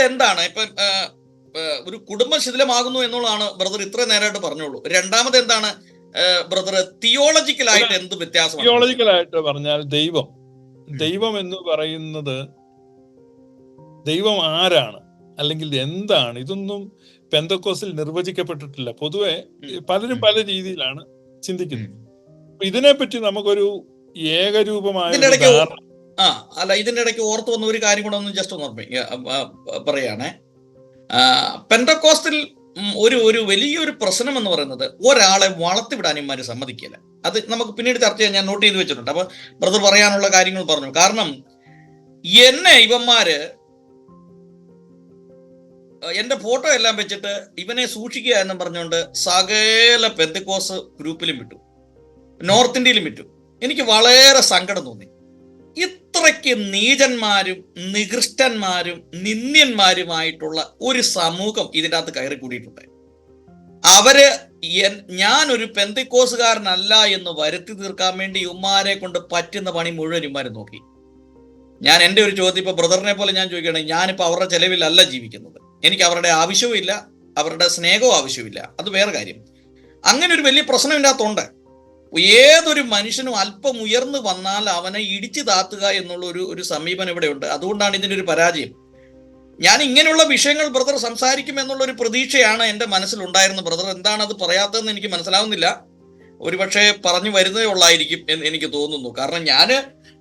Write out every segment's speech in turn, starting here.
ഇവിടെ എന്താണ്? ഇപ്പൊ ഒരു കുടുംബം ശിഥിലമാകുന്നു എന്നുള്ളതാണ് ബ്രദർ ഇത്ര നേരമായിട്ട് പറഞ്ഞോളൂ രണ്ടാമത് എന്താണ്? ബ്രദർ തിയോളജിക്കലായിട്ട് എന്ത് വ്യത്യാസം തിയോളജിക്കലായിട്ട് പറഞ്ഞാൽ ദൈവം. ദൈവം എന്ന് പറയുന്നത് ദൈവം ആരാണ്? അല്ലെങ്കിൽ എന്താണ്? ഇതൊന്നും പെന്തക്കോസിൽ നിർവചിക്കപ്പെട്ടിട്ടില്ല. പൊതുവെ പലരും പല രീതിയിലാണ് ചിന്തിക്കുന്നത്. ഇതിനെപ്പറ്റി നമുക്കൊരു ഏകരൂപമായ ആ അല്ല ഇതിന്റെ ഇടയ്ക്ക് ഓർത്തു വന്ന ഒരു കാര്യം കൂടെ ഒന്ന് ജസ്റ്റ് ഒന്ന് ഓർമ്മ പറയുകയാണേ. പെൻഡക്കോസ്റ്റിൽ ഒരു ഒരു വലിയൊരു പ്രശ്നം എന്ന് പറയുന്നത് ഒരാളെ വളർത്തിവിടാൻ ഇമാര് സമ്മതിക്കില്ല. അത് നമുക്ക് പിന്നീട് ചർച്ച ചെയ്യാൻ ഞാൻ നോട്ട് ചെയ്ത് വെച്ചിട്ടുണ്ട്. അപ്പൊ ബ്രദർ പറയാനുള്ള കാര്യങ്ങൾ പറഞ്ഞു. കാരണം എന്നെ ഇവന്മാര് എന്റെ ഫോട്ടോ എല്ലാം വെച്ചിട്ട് ഇവനെ സൂക്ഷിക്കുക എന്ന് പറഞ്ഞുകൊണ്ട് സകല പെന്തക്കോസ് ഗ്രൂപ്പിലും വിട്ടു. നോർത്ത് ഇന്ത്യയിലും വിട്ടു. എനിക്ക് വളരെ സങ്കടം തോന്നി. ഇത്രയ്ക്ക് നീചന്മാരും നികൃഷ്ടന്മാരും നിന്ദ്യന്മാരുമായിട്ടുള്ള ഒരു സമൂഹം ഇതിന്റെ അകത്ത് കയറി കൂടിയിട്ടുണ്ട്. അവർ ഞാൻ ഒരു പെന്തിക്കോസുകാരനല്ല എന്ന് വരുത്തി തീർക്കാൻ വേണ്ടി ഉമ്മാരെ കൊണ്ട് പറ്റുന്ന പണി മുഴുവൻ ഉമ്മാരും നോക്കി. ഞാൻ എന്റെ ഒരു ചോദ്യം ഇപ്പൊ ബ്രദറിനെ പോലെ ഞാൻ ചോദിക്കുകയാണെങ്കിൽ ഞാനിപ്പോൾ അവരുടെ ചെലവിലല്ല ജീവിക്കുന്നത്. എനിക്ക് അവരുടെ ആവശ്യവും ഇല്ല അവരുടെ സ്നേഹവും ആവശ്യമില്ല അത് വേറെ കാര്യം. അങ്ങനെ ഒരു വലിയ പ്രശ്നം ഇതിന്റെ ഏതൊരു മനുഷ്യനും അല്പം ഉയർന്നു വന്നാൽ അവനെ ഇടിച്ചു താത്തുക എന്നുള്ള ഒരു ഒരു സമീപനം ഇവിടെ ഉണ്ട് അതുകൊണ്ടാണ് ഇതിന്റെ ഒരു പരാജയം. ഞാൻ ഇങ്ങനെയുള്ള വിഷയങ്ങൾ ബ്രദർ സംസാരിക്കും എന്നുള്ള ഒരു പ്രതീക്ഷയാണ് എന്റെ മനസ്സിലുണ്ടായിരുന്നത്. ബ്രദർ എന്താണ് അത് പറയാത്തതെന്ന് എനിക്ക് മനസ്സിലാവുന്നില്ല. ഒരുപക്ഷെ പറഞ്ഞു വരുന്നതേ ഉള്ളായിരിക്കും എന്ന് എനിക്ക് തോന്നുന്നു. കാരണം ഞാൻ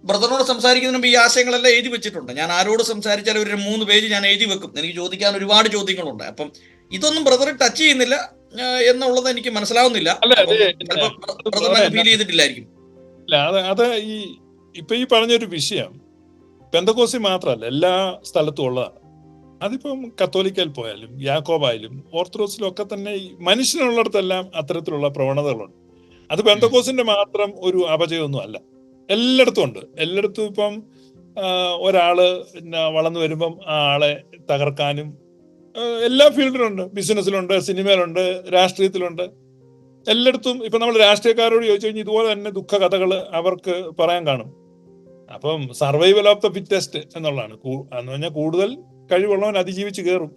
ബ്രദറിനോട് സംസാരിക്കുന്നതിന് ഈ ആശയങ്ങളെല്ലാം എഴുതി വെച്ചിട്ടുണ്ട്. ഞാൻ ആരോട് സംസാരിച്ചാലും ഒരു മൂന്ന് പേജ് ഞാൻ എഴുതി വെക്കും. എനിക്ക് ചോദിക്കാൻ ഒരുപാട് ചോദ്യങ്ങളുണ്ട്. അപ്പം ഇതൊന്നും ബ്രദർ ടച്ച് ചെയ്യുന്നില്ല. എന്നുള്ളത് എനിക്ക് മനസ്സിലാവുന്നില്ല. ഫീൽ ചെയ്തിട്ടില്ലായിരിക്കും. അല്ല അത് അത് ഈ ഇപ്പൊ ഈ പറഞ്ഞൊരു വിഷയം പെന്തക്കോസി മാത്രമല്ല എല്ലാ സ്ഥലത്തും ഉള്ളതാണ് അതിപ്പം കത്തോലിക്കയിൽ പോയാലും യാക്കോബായാലും ഓർത്തഡോക്സിലും ഒക്കെ തന്നെ ഈ മനുഷ്യനുള്ളിടത്തെല്ലാം അത്തരത്തിലുള്ള പ്രവണതകളുണ്ട്. അത് പെന്തക്കോസിന്റെ മാത്രം ഒരു അപജയമൊന്നും അല്ല. എല്ലായിടത്തും ഉണ്ട്. എല്ലായിടത്തും ഇപ്പം ഒരാൾ വളർന്നു വരുമ്പം ആ ആളെ തകർക്കാനും എല്ലാ ഫീൽഡിലുണ്ട്. ബിസിനസ്സിലുണ്ട് സിനിമയിലുണ്ട് രാഷ്ട്രീയത്തിലുണ്ട്. എല്ലായിടത്തും ഇപ്പൊ നമ്മൾ രാഷ്ട്രീയക്കാരോട് ചോദിച്ചു കഴിഞ്ഞാൽ ഇതുപോലെ തന്നെ ദുഃഖ കഥകൾ അവർക്ക് പറയാൻ കാണും. അപ്പം സർവൈവൽ ഓഫ് ദ ഫിറ്റസ്റ്റ് എന്നുള്ളതാണ്. എന്ന് പറഞ്ഞാൽ കൂടുതൽ കഴിവുള്ളവൻ അതിജീവിച്ച് കയറും.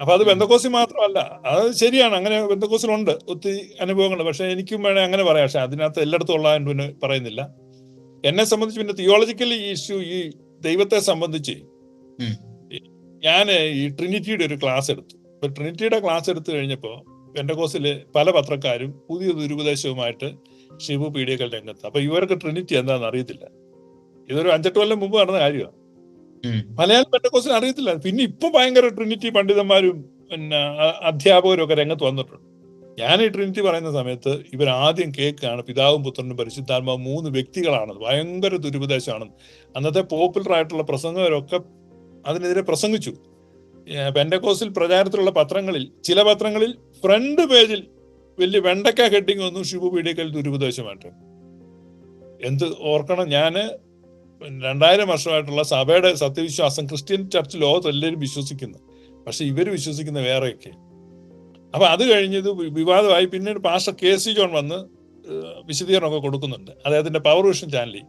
അപ്പൊ അത് ബന്ധക്കോസി മാത്രമല്ല അത് ശരിയാണ്. അങ്ങനെ ബന്ധക്കോസിലുണ്ട് ഒത്തിരി അനുഭവങ്ങൾ. പക്ഷെ എനിക്കും വേണേ അങ്ങനെ പറയാം. പക്ഷെ അതിനകത്ത് എല്ലായിടത്തും ഉള്ള പിന്നെ പറയുന്നില്ല. എന്നെ സംബന്ധിച്ച് പിന്നെ തിയോളജിക്കലി ഈ ഇഷ്യൂ ഈ ദൈവത്തെ സംബന്ധിച്ച്. ഞാൻ ഈ ട്രിനിറ്റിയുടെ ഒരു ക്ലാസ് എടുത്തു. അപ്പൊ ട്രിനിറ്റിയുടെ ക്ലാസ് എടുത്തു കഴിഞ്ഞപ്പോ പെൻഡകോസിലെ പല പത്രക്കാരും പുതിയ ദുരുപദേശവുമായിട്ട് ഷിബു പീഡിയകൾ രംഗത്ത്. അപ്പൊ ഇവർക്ക് ട്രിനിറ്റി എന്താണെന്ന് അറിയത്തില്ല. ഇതൊരു അഞ്ചെട്ട് കൊല്ലം മുമ്പ് നടന്ന കാര്യമാണ് മലയാളം പെൻഡകോസിന് അറിയത്തില്ല. പിന്നെ ഇപ്പൊ ഭയങ്കര ട്രിനിറ്റി പണ്ഡിതന്മാരും പിന്നെ അധ്യാപകരും ഒക്കെ രംഗത്ത് വന്നിട്ടുണ്ട്. ഞാൻ ഈ ട്രിനിറ്റി പറയുന്ന സമയത്ത് ഇവർ ആദ്യം കേൾക്കുകയാണ് പിതാവും പുത്രനും പരിശുദ്ധാത്മാവും മൂന്ന് വ്യക്തികളാണ് ഭയങ്കര ദുരുപദേശമാണ് അന്നത്തെ പോപ്പുലർ ആയിട്ടുള്ള പ്രസംഗകരൊക്കെ അതിനെതിരെ പ്രസംഗിച്ചു. പെൻഡക്കോസിൽ പ്രചാരത്തിലുള്ള പത്രങ്ങളിൽ ചില പത്രങ്ങളിൽ ഫ്രണ്ട് പേജിൽ വലിയ വെണ്ടക്ക ഹെഡിങ് വന്നു ഷിബു പീഡിയക്കൽ ദുരുപദേശമായിട്ട്. എന്ത് ഓർക്കണം ഞാൻ രണ്ടായിരം വർഷമായിട്ടുള്ള സഭയുടെ സത്യവിശ്വാസം ക്രിസ്ത്യൻ ചർച്ച് ലോകത്ത് എല്ലാവരും വിശ്വസിക്കുന്നു. പക്ഷെ ഇവർ വിശ്വസിക്കുന്ന വേറെയൊക്കെ. അപ്പൊ അത് കഴിഞ്ഞത് വിവാദമായി. പിന്നീട് പാസ്റ്റർ കെ സി ജോൺ വന്ന് വിശദീകരണമൊക്കെ കൊടുക്കുന്നുണ്ട്. അദ്ദേഹത്തിന്റെ പവർ വിഷൻ ചാനലിൽ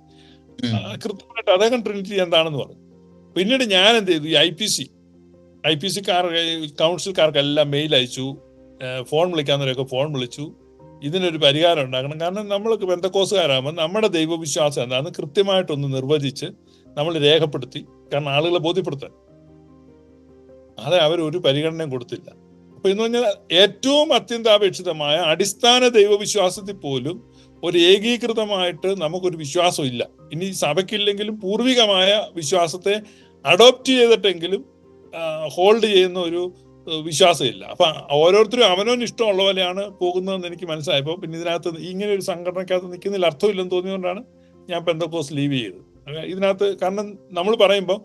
കൃത്യമായിട്ട് അദ്ദേഹം ട്രിനിറ്റി എന്താണെന്ന് പറഞ്ഞു. പിന്നീട് ഞാൻ എന്ത് ചെയ്തു I P C I P Sikar കൗൺസിൽക്കാർക്കെല്ലാം മെയിൽ അയച്ചു. ഫോൺ വിളിക്കാവുന്നവരൊക്കെ ഫോൺ വിളിച്ചു. ഇതിനൊരു പരിഹാരം ഉണ്ടാക്കണം. കാരണം നമ്മൾ ബന്ധക്കോസുകാരാകുമ്പോൾ നമ്മുടെ ദൈവവിശ്വാസം എന്താണെന്ന് കൃത്യമായിട്ടൊന്ന് നിർവചിച്ച് നമ്മൾ രേഖപ്പെടുത്തി. കാരണം ആളുകളെ ബോധ്യപ്പെടുത്താൻ. അതെ അവർ ഒരു പരിഗണനയും കൊടുത്തില്ല. അപ്പൊ എന്ന് പറഞ്ഞാൽ ഏറ്റവും അത്യന്താപേക്ഷിതമായ അടിസ്ഥാന ദൈവവിശ്വാസത്തിൽ പോലും ഒരു ഏകീകൃതമായിട്ട് നമുക്കൊരു വിശ്വാസം ഇല്ല ഇനി സഭയ്ക്കില്ലെങ്കിലും പൂർവികമായ വിശ്വാസത്തെ അഡോപ്റ്റ് ചെയ്തിട്ടെങ്കിലും ഹോൾഡ് ചെയ്യുന്ന ഒരു വിശ്വാസമില്ല. അപ്പൊ ഓരോരുത്തരും അവനോന് ഇഷ്ടമുള്ള പോലെയാണ് പോകുന്നതെന്ന് എനിക്ക് മനസ്സിലായപ്പോൾ പിന്നെ ഇതിനകത്ത് ഇങ്ങനെ ഒരു സംഘടനക്കകത്ത് നിൽക്കുന്നതിൽ അർത്ഥമില്ലെന്ന് തോന്നിയതുകൊണ്ടാണ് ഞാൻ പെന്തക്കോസ് ലീവ് ചെയ്തത്. ഇതിനകത്ത് കാരണം നമ്മൾ പറയുമ്പോൾ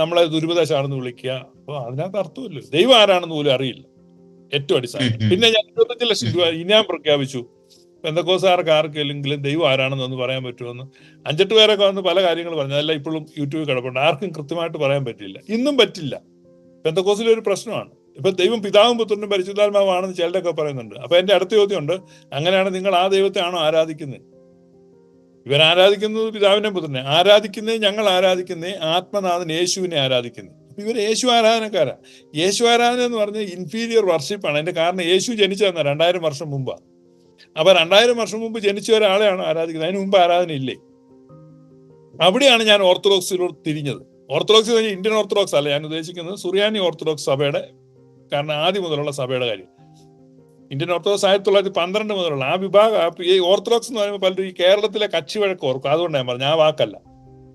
നമ്മളെ ദുരുപദേശമാണെന്ന് വിളിക്കുക. അപ്പൊ അതിനകത്ത് അർത്ഥമില്ല. ദൈവം ആരാണെന്ന് പോലും അറിയില്ല. ഏറ്റവും അടിസ്ഥാനം. പിന്നെ ഞാൻ ഇരുപത്തഞ്ച് ലക്ഷം രൂപ ഞാൻ പ്രഖ്യാപിച്ചു. പെന്തക്കോസാർക്ക് ആർക്കെങ്കിലും ദൈവം ആരാണെന്ന് ഒന്ന് പറയാൻ പറ്റുമെന്ന് അഞ്ചെട്ട് പേരൊക്കെ വന്ന് പല കാര്യങ്ങൾ പറഞ്ഞു. അതെല്ലാം ഇപ്പോഴും യൂട്യൂബിൽ കിടപ്പുണ്ട്. ആർക്കും കൃത്യമായിട്ട് പറയാൻ പറ്റില്ല. ഇന്നും പറ്റില്ല. പെന്തക്കോസിലെ ഒരു പ്രശ്നമാണ്. ഇപ്പൊ ദൈവം പിതാവും പുത്രനും പരിശുദ്ധാത്മാവാണെന്ന് ചിലരൊക്കെ പറയുന്നുണ്ട്. അപ്പൊ എന്റെ അടുത്ത ചോദ്യമുണ്ട്. അങ്ങനെയാണ് നിങ്ങൾ ആ ദൈവത്തെ ആണോ ആരാധിക്കുന്നത് ഇവൻ ആരാധിക്കുന്നത് പിതാവിനെ പുത്രനെ. ആരാധിക്കുന്നേ ഞങ്ങൾ ആരാധിക്കുന്നേ? ആത്മനാഥൻ യേശുവിനെ ആരാധിക്കുന്നു. ഇവർ യേശു ആരാധനക്കാരാ. യേശു ആരാധന എന്ന് പറഞ്ഞ ഇൻഫീരിയർ വർഷിപ്പാണ് അതിന്റെ കാരണം യേശു ജനിച്ചതെന്ന. രണ്ടായിരം വർഷം മുമ്പാ. അപ്പൊ രണ്ടായിരം വർഷം മുമ്പ് ജനിച്ച ഒരാളെയാണ് ആരാധിക്കുന്നത്. അതിന് മുമ്പ് ആരാധന ഇല്ലേ അവിടെയാണ് ഞാൻ ഓർത്തഡോക്സിലോട് തിരിഞ്ഞത്. ഓർത്തഡോക്സ് എന്ന് പറഞ്ഞാൽ ഇന്ത്യൻ ഓർത്തഡോക്സ് അല്ല ഞാൻ ഉദ്ദേശിക്കുന്നത് സുറിയാനി ഓർത്തഡോക്സ് സഭയുടെ കാരണം ആദ്യം മുതലുള്ള സഭയുടെ കാര്യം. ഇന്ത്യൻ ഓർത്തഡോക്സ് ആയിരത്തി തൊള്ളായിരത്തി പന്ത്രണ്ട് മുതലുള്ള ആ വിഭാഗം ഈ ഓർത്തഡോക്സ് എന്ന് പറയുമ്പോൾ പലരും ഈ കേരളത്തിലെ കച്ചി വഴക്ക് ഓർക്കും. അതുകൊണ്ട് ഞാൻ പറഞ്ഞു ഞാൻ വാക്കല്ല.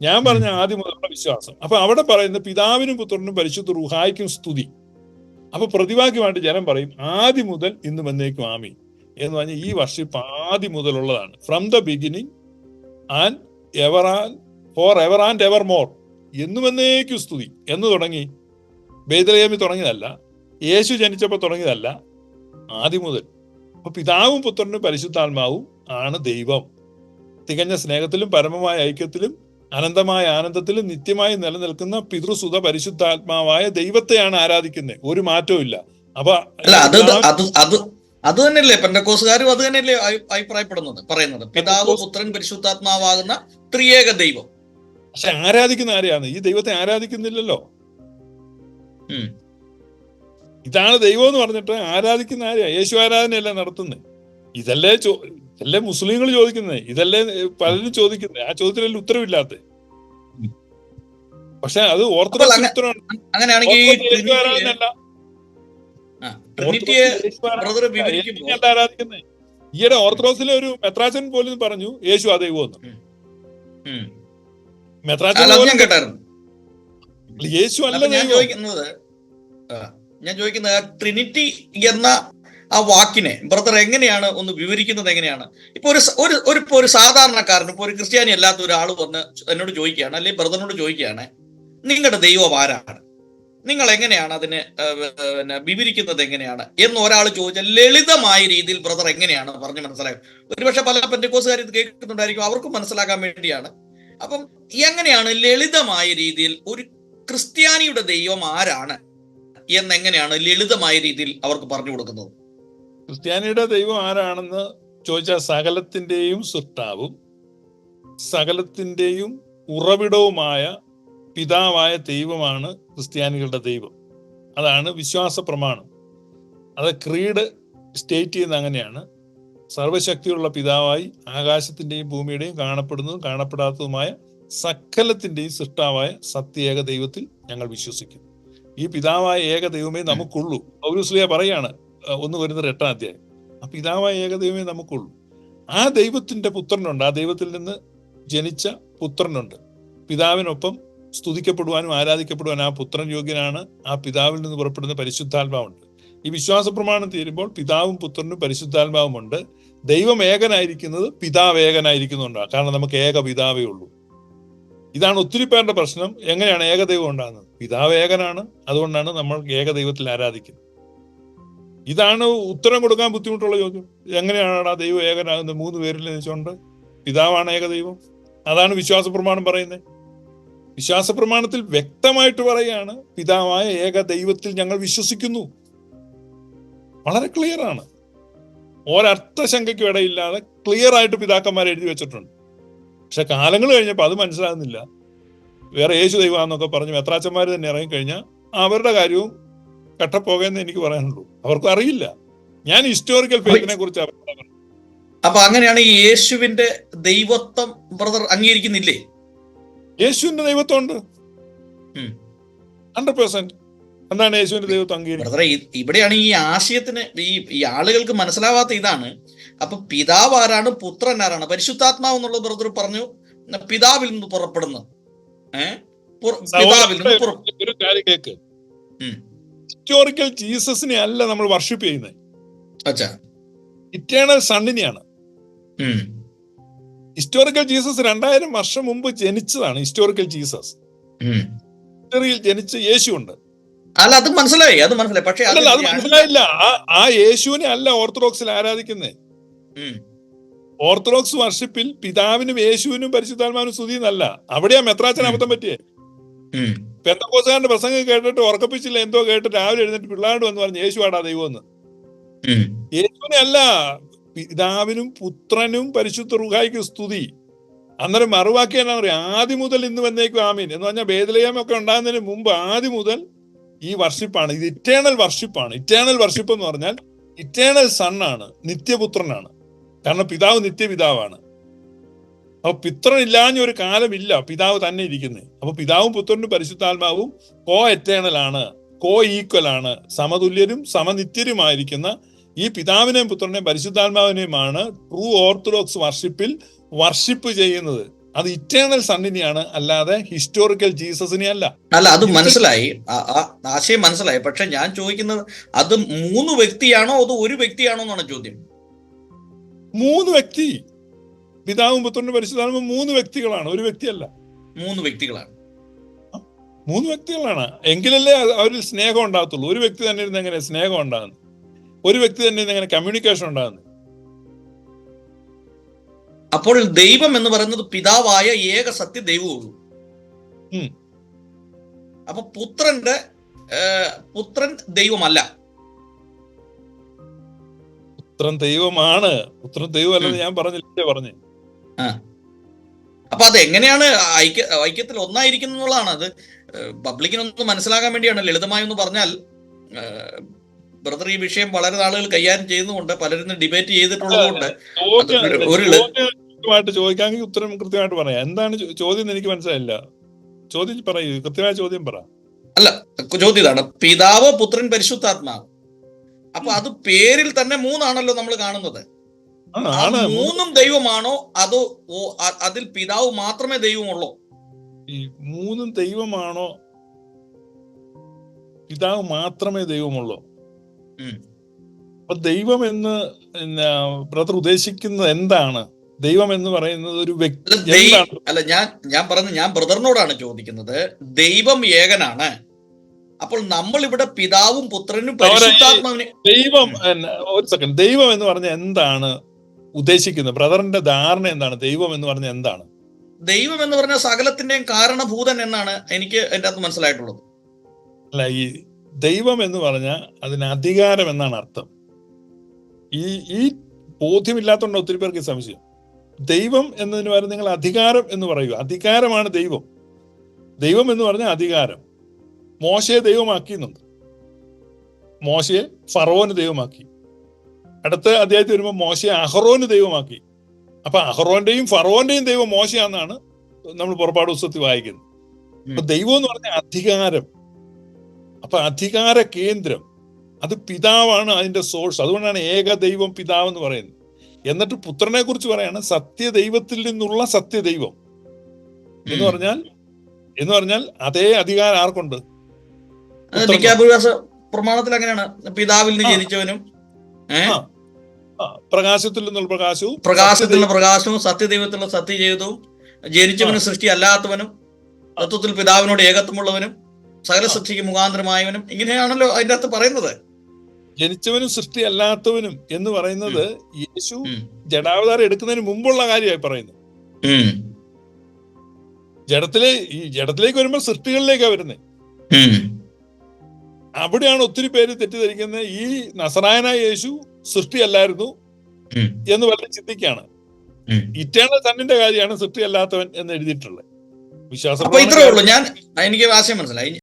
ഞാൻ പറഞ്ഞ ആദ്യം മുതലുള്ള വിശ്വാസം. അപ്പൊ അവിടെ പറയുന്നത് പിതാവിനും പുത്രനും പരിശുദ്ധ റുഹായിക്കും സ്തുതി. അപ്പൊ പ്രതിവാക്യമായിട്ട് ജനം പറയും ആദ്യം മുതൽ ഇന്ന് വന്നേക്കും. ആമി എന്ന് പറഞ്ഞ ഈ വർഷിപ്പ് ആദ്യം മുതലുള്ളതാണ്. From the beginning and ever and for ever and ever more എന്നും എന്നേക്കും സ്തുതി. എന്ന് തുടങ്ങി ബേദലയമി തുടങ്ങിയതല്ല യേശു ജനിച്ചപ്പോൾ തുടങ്ങിയതല്ല ആദ്യം മുതൽ. അപ്പൊ പിതാവും പുത്രനും പരിശുദ്ധാത്മാവും ആണ് ദൈവം. തികഞ്ഞ സ്നേഹത്തിലും പരമമായ ഐക്യത്തിലും അനന്തമായ ആനന്ദത്തിലും നിത്യമായി നിലനിൽക്കുന്ന പിതൃസുത പരിശുദ്ധാത്മാവായ ദൈവത്തെയാണ് ആരാധിക്കുന്നത് ഒരു മാറ്റവും ഇല്ല അപ്പൊ അത് തന്നെയല്ലേ പെന്തക്കോസുകാരും അത് തന്നെയല്ലേ അഭി- അഭിപ്രായപ്പെടുന്നത് പറയുന്നത്. പിതാവ് പുത്രൻ പരിശുദ്ധാത്മാവാകുന്ന ത്രിയേക ദൈവം. പക്ഷെ ആരാധിക്കുന്ന ആരെയാണ്? ഈ ദൈവത്തെ ആരാധിക്കുന്നില്ലല്ലോ. ഇതാണ് ദൈവം എന്ന് പറഞ്ഞിട്ട് ആരാധിക്കുന്ന ആരെയാ? യേശു ആരാധനയല്ല നടത്തുന്നത്. ഇതല്ലേ ചോ ഇതല്ലേ മുസ്ലിങ്ങൾ ചോദിക്കുന്നത്? ഇതല്ലേ പലരും ചോദിക്കുന്നത്? ആ ചോദ്യത്തിനെല്ലാം ഉത്തരവില്ലാത്ത. പക്ഷെ അത് ഓർത്തഡോക്സ് ഉത്തരവാണ്. യേശു ആരാധനയല്ല. ആരാധിക്കുന്നത് ഈയിടെ ഓർത്തഡോക്സിലെ ഒരു മെത്രാച്ചൻ പോലും പറഞ്ഞു യേശു ആ ദൈവം ഉം. മെത്രാച്ചൻ പോലും യേശു അല്ല ഞാൻ ചോദിക്കുന്നത് ഞാൻ ചോദിക്കുന്നത് ട്രിനിറ്റി എന്ന ആ വാക്കിനെ ബ്രദർ എങ്ങനെയാണ് ഒന്ന് വിവരിക്കുന്നത് എങ്ങനെയാണ്? ഇപ്പൊ ഒരു ഒരു ഒരു ഇപ്പൊ ഒരു സാധാരണക്കാരൻ ഇപ്പൊ ഒരു ക്രിസ്ത്യാനി അല്ലാത്ത ഒരാൾ വന്ന് എന്നോട് ചോദിക്കുകയാണ് അല്ലെങ്കിൽ ബ്രദറിനോട് ചോദിക്കുകയാണ് നിങ്ങളുടെ ദൈവം ആരാണ്? നിങ്ങൾ എങ്ങനെയാണ് അതിന് പിന്നെ വിവരിക്കുന്നത് എങ്ങനെയാണ്? എന്ന് ഒരാൾ ചോദിച്ചാൽ ലളിതമായ രീതിയിൽ ബ്രദർ എങ്ങനെയാണ് പറഞ്ഞു മനസ്സിലാക്കും ഒരുപക്ഷെ പല പെന്റക്കോസുകാർ ഇത് കേൾക്കുന്നുണ്ടായിരിക്കും അവർക്കും മനസ്സിലാക്കാൻ വേണ്ടിയാണ്. അപ്പം എങ്ങനെയാണ് ലളിതമായ രീതിയിൽ ഒരു ക്രിസ്ത്യാനിയുടെ ദൈവം ആരാണ് എന്നെങ്ങനെയാണ് ലളിതമായ രീതിയിൽ അവർക്ക് പറഞ്ഞു കൊടുക്കുന്നത്? ക്രിസ്ത്യാനിയുടെ ദൈവം ആരാണെന്ന് ചോദിച്ചാൽ സകലത്തിന്റെയും സൃഷ്ടാവും സകലത്തിന്റെയും ഉറവിടവുമായ പിതാവായ ദൈവമാണ് ക്രിസ്ത്യാനികളുടെ ദൈവം. അതാണ് വിശ്വാസ പ്രമാണം. അത് ക്രീഡ് സ്റ്റേറ്റ് ചെയ്യുന്ന അങ്ങനെയാണ്. സർവശക്തിയുള്ള പിതാവായി ആകാശത്തിന്റെയും ഭൂമിയുടെയും കാണപ്പെടുന്നതും കാണപ്പെടാത്തതുമായ സകലത്തിന്റെയും സൃഷ്ടാവായ സത്യേക ദൈവത്തിൽ ഞങ്ങൾ വിശ്വസിക്കുന്നു ഈ പിതാവായ ഏക ദൈവമേ നമുക്കുള്ളൂ. പൗരുസ്ലിയ പറയാണ് ഒന്ന് വരുന്നത് എട്ടാം അധ്യായം. ആ പിതാവായ ഏക ദൈവമേ നമുക്കുള്ളൂ. ആ ദൈവത്തിന്റെ പുത്രനുണ്ട്. ആ ദൈവത്തിൽ നിന്ന് ജനിച്ച പുത്രനുണ്ട്. പിതാവിനൊപ്പം സ്തുതിക്കപ്പെടുവാനും ആരാധിക്കപ്പെടുവാനും ആ പുത്രൻ യോഗ്യനാണ്. ആ പിതാവിൽ നിന്ന് പുറപ്പെടുന്ന പരിശുദ്ധാത്മാവുണ്ട്. ഈ വിശ്വാസ പ്രമാണം തീരുമ്പോൾ പിതാവും പുത്രനും പരിശുദ്ധാത്മാവുമുണ്ട്. ദൈവം ഏകനായിരിക്കുന്നത് പിതാവ് ഏകനായിരിക്കുന്നുണ്ടാണ് കാരണം നമുക്ക് ഏക പിതാവേ ഉള്ളൂ. ഇതാണ് ഒത്തിരി പേരുടെ പ്രശ്നം. എങ്ങനെയാണ് ഏകദൈവം ഉണ്ടാകുന്നത്? പിതാവ് ഏകനാണ്. അതുകൊണ്ടാണ് നമ്മൾ ഏകദൈവത്തിൽ ആരാധിക്കുന്നത്. ഇതാണ് ഉത്തരം കൊടുക്കാൻ ബുദ്ധിമുട്ടുള്ള ചോദ്യം. എങ്ങനെയാണ് ആ ദൈവം ഏകനാകുന്നത്? മൂന്ന് പേരിൽ വെച്ചുകൊണ്ട് പിതാവാണ് ഏകദൈവം. അതാണ് വിശ്വാസ പ്രമാണം പറയുന്നത്. വിശ്വാസ പ്രമാണത്തിൽ വ്യക്തമായിട്ട് പറയുകയാണ് പിതാവായ ഏക ദൈവത്തിൽ ഞങ്ങൾ വിശ്വസിക്കുന്നു. വളരെ ക്ലിയർ ആണ്. ഒരർത്ഥശങ്കയ്ക്കും ഇടയില്ലാതെ ക്ലിയർ ആയിട്ട് പിതാക്കന്മാർ എഴുതി വെച്ചിട്ടുണ്ട്. പക്ഷെ കാലങ്ങൾ കഴിഞ്ഞപ്പോൾ അത് മനസ്സിലാകുന്നില്ല. വേറെ യേശു ദൈവമാണെന്നൊക്കെ പറഞ്ഞു മെത്രാച്ചന്മാർ തന്നെ ഇറങ്ങിക്കഴിഞ്ഞാൽ അവരുടെ കാര്യവും കട്ടപ്പോകയെന്ന് എനിക്ക് പറയാനുള്ളൂ. അവർക്കും അറിയില്ല. ഞാൻ ഹിസ്റ്റോറിക്കൽ ഫെയ്ത്തിനെ കുറിച്ച് അപ്പൊ അങ്ങനെയാണ് ഈ യേശുവിന്റെ ദൈവത്വം ബ്രദർ അംഗീകരിക്കുന്നില്ലേ? യേശുവിന്റെ ദൈവത്വം ഉണ്ട് ഉം. ഹൺഡ്രഡ് പെർസെന്റ് എന്താണ് യേശുവിന്റെ ദൈവത്വം അംഗീകരിക്കുന്നത്? ഇവിടെയാണ് ഈ ആശയത്തിന് ഈ ഈ ആളുകൾക്ക് മനസ്സിലാവാത്ത ഇതാണ്. അപ്പൊ പിതാവ് ആരാണ് പുത്രൻ ആരാണ്? പരിശുദ്ധാത്മാവ് എന്നുള്ള ബ്രദർ പറഞ്ഞു പിതാവിൽ നിന്ന് പുറപ്പെടുന്നു പിതാവിൽ നിന്ന് ഒരു കാര്യം കേക്ക്. ഉം. ഹിസ്റ്റോറിക്കൽ ജീസസിനെ അല്ല നമ്മൾ വർഷിപ്പ് ചെയ്യുന്നത്. ഇറ്റേണൽ സണ്ണിനെയാണ്. ഹിസ്റ്റോറിക്കൽ ജീസസ് രണ്ടായിരം വർഷം മുമ്പ് ജനിച്ചതാണ് ഹിസ്റ്റോറിക്കൽ ജീസസ്. ഹിസ്റ്ററിയിൽ ജനിച്ച യേശു ഉണ്ട്. അല്ല അത് മനസ്സിലായി അത് മനസ്സിലായി. പക്ഷേ അല്ല അത് മനസ്സിലായില്ല. ആ യേശുവിനെ അല്ല ഓർത്തഡോക്സിൽ ആരാധിക്കുന്നേ. ഓർത്തഡോക്സ് വർഷിപ്പിൽ പിതാവിനും യേശുവിനും പരിശുദ്ധാത്മാവിനും സ്തുതി എന്നല്ല. അവിടെയാ മെത്രാച്ചൻ. അബദ്ധം പറ്റിയേ. പെന്തക്കോസുകാരന്റെ പ്രസംഗം കേട്ടിട്ട് ഉറക്കപ്പിച്ചില്ല എന്തോ കേട്ട് രാവിലെ എഴുന്നേറ്റ് പിള്ളേരോട് വന്ന് പറഞ്ഞു യേശു ആടാ ദൈവം എന്ന്. യേശുവിനെ അല്ല പിതാവിനും പുത്രനും പരിശുദ്ധ റുഹായിക്ക് സ്തുതി. അന്നേരം മറുവാക്കി എന്നാ പറയാ ആദ്യം മുതൽ ഇന്ന് വന്നേക്കും ആമീൻ. എന്ന് പറഞ്ഞാൽ ബേദലയമൊക്കെ ഉണ്ടാകുന്നതിന് മുമ്പ് ആദ്യം മുതൽ ഈ വർഷിപ്പാണ്. ഇത് ഇറ്റേണൽ വർഷിപ്പാണ്. ഇറ്റേണൽ വർഷിപ്പ് എന്ന് പറഞ്ഞാൽ ഇറ്റേണൽ സണ്ണാണ് നിത്യപുത്രനാണ്. കാരണം പിതാവ് നിത്യപിതാവാണ്. അപ്പൊ പുത്രൻ ഇല്ലാഞ്ഞ ഒരു കാലമില്ല പിതാവ് തന്നെ ഇരിക്കുന്നത് അപ്പൊ പിതാവും പുത്രനും പരിശുദ്ധാത്മാവും കോ എറ്റേണൽ ആണ് കോ ഈക്വൽ ആണ്. സമതുല്യരും സമനിത്യരുമായിരിക്കുന്ന ഈ പിതാവിനെയും പുത്രനെയും പരിശുദ്ധാത്മാവിനെയുമാണ് ട്രൂ ഓർത്തഡോക്സ് വർഷിപ്പിൽ വർഷിപ്പ് ചെയ്യുന്നത്. അത് ഇറ്റേണൽ സണ്ണിനെയാണ് അല്ലാതെ ഹിസ്റ്റോറിക്കൽ ജീസസിനെ അല്ല. അല്ല അത് മനസ്സിലായി. ആശയം മനസ്സിലായി. പക്ഷെ ഞാൻ ചോദിക്കുന്നത് അത് മൂന്ന് വ്യക്തിയാണോ അത് ഒരു വ്യക്തിയാണോ എന്നാണ് ചോദ്യം. മൂന്ന് വ്യക്തി. പിതാവും പുത്രനും പരിശുദ്ധാത്മാവും മൂന്ന് വ്യക്തികളാണ്. ഒരു വ്യക്തിയല്ല. മൂന്ന് വ്യക്തികളാണ്. മൂന്ന് വ്യക്തികളാണ്. എങ്കിലല്ലേ അവരിൽ സ്നേഹം ഉണ്ടാകത്തുള്ളൂ. ഒരു വ്യക്തി തന്നെ ഇരുന്ന് എങ്ങനെ സ്നേഹം ഉണ്ടാകുന്നത് ഒരു വ്യക്തി തന്നെ ഇങ്ങനെ കമ്മ്യൂണിക്കേഷൻ ഉണ്ടാകുന്നത് അപ്പോൾ ദൈവം എന്ന് പറയുന്നത് പിതാവായ ഏക സത്യ ദൈവമുള്ളൂ. അപ്പൊ പുത്രന്റെ പുത്രൻ ദൈവമല്ല. പുത്രൻ ദൈവമാണ്. പുത്രൻ ദൈവമല്ലെന്ന് ഞാൻ പറഞ്ഞില്ലേ പറഞ്ഞു. അപ്പൊ അത് എങ്ങനെയാണ് ഐക്യ ഐക്യത്തിൽ ഒന്നായിരിക്കുന്നുള്ളതാണ് അത് പബ്ലിക്കിനൊന്ന് മനസ്സിലാക്കാൻ വേണ്ടിയാണ് ലളിതമായി ഒന്ന് പറഞ്ഞാൽ ബ്രദർ ഈ വിഷയം വളരെ നാളുകൾ കൈകാര്യം ചെയ്യുന്നതുകൊണ്ട് പലരും ഡിബേറ്റ് ചെയ്തിട്ടുള്ളതുകൊണ്ട് ഒരു ചോദിക്കാമെങ്കിൽ ഉത്തരം കൃത്യമായിട്ട് പറയാം. എന്താണ് ചോദ്യം എനിക്ക് മനസ്സിലായില്ല. ചോദ്യം പറയൂ കൃത്യമായ ചോദ്യം പറ. അല്ല ചോദ്യം ഇതാണ്. പിതാവ് പുത്രൻ പരിശുദ്ധാത്മാവ്? അപ്പൊ അത് പേരിൽ തന്നെ മൂന്നാണല്ലോ നമ്മൾ കാണുന്നത്. മൂന്നും ദൈവമാണോ? അതോ അതിൽ പിതാവ് മാത്രമേ ദൈവമുള്ളൂ? ഈ മൂന്നും ദൈവമാണോ? പിതാവ് മാത്രമേ ദൈവമുള്ളൂ. അപ്പൊ ദൈവം എന്ന് ബ്രദർ ഉദ്ദേശിക്കുന്നത് എന്താണ്? ദൈവം എന്ന് പറയുന്നത് ഒരു വ്യക്തി അല്ല ഞാൻ ഞാൻ പറഞ്ഞു ഞാൻ ബ്രദറിനോടാണ് ചോദിക്കുന്നത്. ദൈവം ഏകനാണ്. അപ്പോൾ നമ്മൾ ഇവിടെ പിതാവും പുത്രനും ദൈവം ഒരു സെക്കൻഡ് ദൈവം എന്ന് പറഞ്ഞ എന്താണ് ഉദ്ദേശിക്കുന്നത്? ബ്രദറിന്റെ ധാരണ എന്താണ്? ദൈവം എന്ന് പറഞ്ഞ എന്താണ്? ദൈവം എന്ന് പറഞ്ഞ സകലത്തിന്റെയും കാരണഭൂതൻ എന്നാണ് എനിക്ക് എന്റെ അകത്ത് മനസ്സിലായിട്ടുള്ളത്. അല്ല ഈ ദൈവം എന്ന് പറഞ്ഞാൽ അതിന് അധികാരം എന്നാണ് അർത്ഥം. ഈ ഈ ബോധ്യമില്ലാത്തതുകൊണ്ട് ഒത്തിരി പേർക്ക് സംശയം. ദൈവം എന്നതിന് പകരം നിങ്ങൾ അധികാരം എന്ന് പറയുക. അധികാരമാണ് ദൈവം. ദൈവം എന്ന് പറഞ്ഞാൽ അധികാരം. മോശയെ ദൈവമാക്കിയെന്നുണ്ട് മോശയെ ഫറോന് ദൈവമാക്കി. അടുത്ത അധ്യായത്തിൽ വരുമ്പോൾ മോശയെ അഹറോന് ദൈവമാക്കി. അപ്പൊ അഹറോന്റെയും ഫറോന്റെയും ദൈവം മോശയാണെന്നാണ് നമ്മൾ പുറപ്പാട് പുസ്തകത്തിൽ വായിക്കുന്നത്. അപ്പൊ ദൈവം എന്ന് പറഞ്ഞ അധികാരം. അപ്പൊ അധികാര കേന്ദ്രം അത് പിതാവാണ് അതിന്റെ സോഴ്സ് അതുകൊണ്ടാണ് ഏകദൈവം പിതാവ് എന്ന് പറയുന്നത്. എന്നിട്ട് പുത്രനെ കുറിച്ച് പറയാണ് സത്യദൈവത്തിൽ നിന്നുള്ള സത്യദൈവം. എന്ന് പറഞ്ഞാൽ എന്ന് പറഞ്ഞാൽ അതേ അധികാരം ആർക്കുണ്ട്? പ്രമാണത്തിൽ അങ്ങനെയാണ്. പിതാവിൽ നിന്ന് ജനിച്ചവനും പ്രകാശത്തിൽ നിന്നുള്ള പ്രകാശവും പ്രകാശത്തിലുള്ള പ്രകാശവും സത്യദൈവത്തിലുള്ള സത്യജീവിതവും ജനിച്ചവനും സൃഷ്ടി അല്ലാത്തവനും തത്വത്തിൽ പിതാവിനോട് ഏകത്വമുള്ളവനും സകല സൃഷ്ടിക്ക് മുഖാന്തരമായവനും ഇങ്ങനെയാണല്ലോ അതിന്റെ അകത്ത് പറയുന്നത്. ജനിച്ചവനും സൃഷ്ടി അല്ലാത്തവനും എന്ന് പറയുന്നത് യേശു. ജഡാവതാരം എടുക്കുന്നതിന് മുമ്പുള്ള കാര്യമായി പറയുന്നത്. ജഡത്തിലെ ഈ ജഡത്തിലേക്ക് വരുമ്പോൾ സൃഷ്ടികളിലേക്കാണ് വരുന്നത് അവിടെയാണ് ഒത്തിരി പേര് തെറ്റിദ്ധരിക്കുന്നത്. ഈ നസറായനായ യേശു സൃഷ്ടിയല്ലായിരുന്നു അല്ലായിരുന്നു എന്ന് വളരെ ചിന്തിക്കുകയാണ്. ഇറ്റേണൽ തന്നിന്റെ കാര്യമാണ് സൃഷ്ടി അല്ലാത്തവൻ എന്ന് എഴുതിയിട്ടുള്ളത്. വിശ്വാസം ഇത്രേ ഉള്ളൂ. ഞാൻ എനിക്ക് ആശയം മനസ്സിലായി.